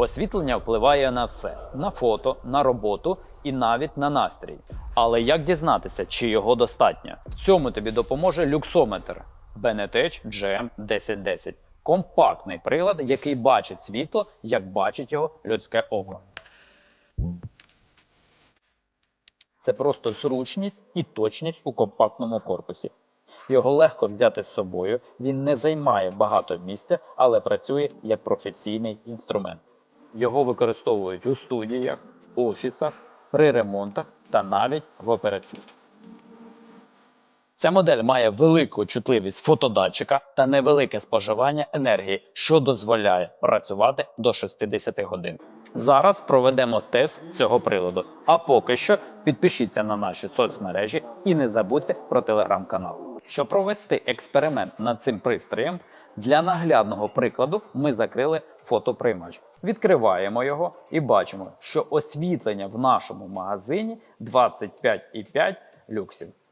Освітлення впливає на все: на фото, на роботу і навіть на настрій. Але як дізнатися, чи його достатньо? В цьому тобі допоможе люксометр Benetech GM 1010. Компактний прилад, який бачить світло, як бачить його людське око. Це просто зручність і точність у компактному корпусі. Його легко взяти з собою, він не займає багато місця, але працює як професійний інструмент. Його використовують у студіях, офісах, при ремонтах та навіть в операції. Ця модель має велику чутливість фотодатчика та невелике споживання енергії, що дозволяє працювати до 60 годин. Зараз проведемо тест цього приладу. А поки що підпишіться на наші соцмережі і не забудьте про телеграм-канал. Щоб провести експеримент над цим пристроєм, для наглядного прикладу ми закрили фотоприймач. Відкриваємо його і бачимо, що освітлення в нашому магазині 25,5 люксів.